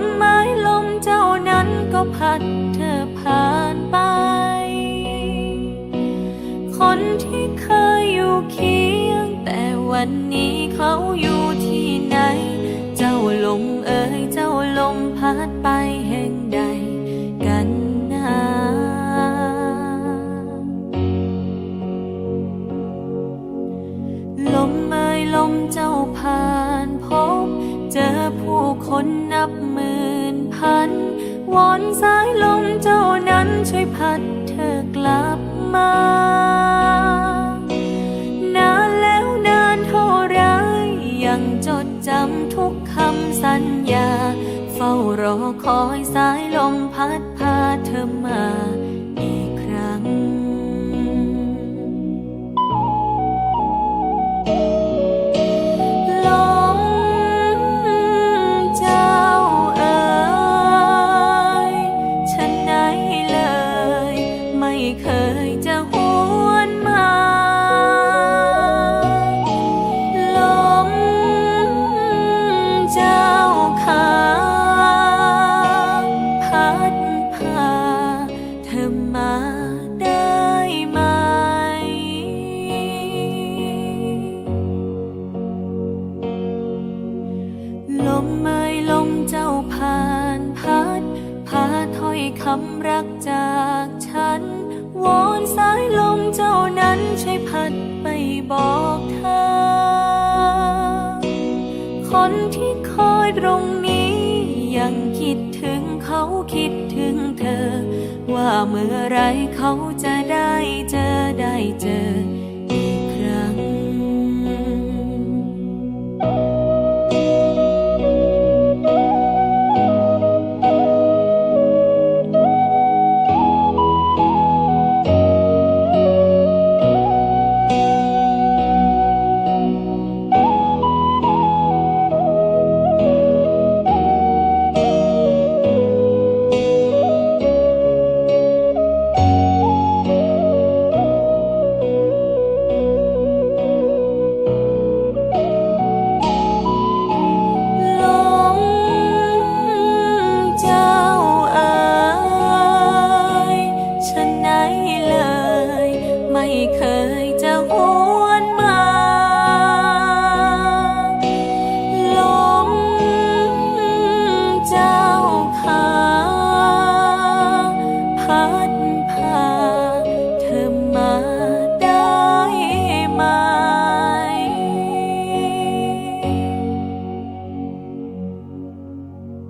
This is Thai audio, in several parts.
มไม้ลมเจ้านั้นก็พัดเธอผ่านไป คนที่เคยอยู่เคียง แต่วันนี้เขาอยู่ที่ไหน เจ้าลมเอ่ยเจ้าลมพัดไปแห่งใดกันนาลมเอ่ยลมเจ้าผ่านพบ เจอผู้คนนับหมื่นพัน วอนสายลมเจ้านั้นช่วยพัดเธอกลับมา นานแล้วนานเท่าไรยังจดจำทุกคำสัญญา เฝ้ารอคอยสายลมพัดพาเธอมา มาได้ไหม ลมเอ่ยลมเจ้าผ่านพัดพาถ้อยคำรักจากฉันวอนสายลมเจ้านั้นช่วยพัดไปบอกเธอ คนที่คอยตรงนี้ยังคิดถึงเขาคิดถึงเธอ ว่าเมื่อไรเขาจะได้เจอได้เจอ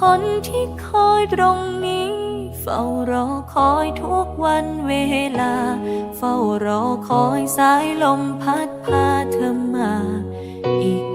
คนที่คอยตรงนี้ เฝ้ารอคอยทุกวันเวลา เฝ้ารอคอยสายลมพัดพาเธอมา อีก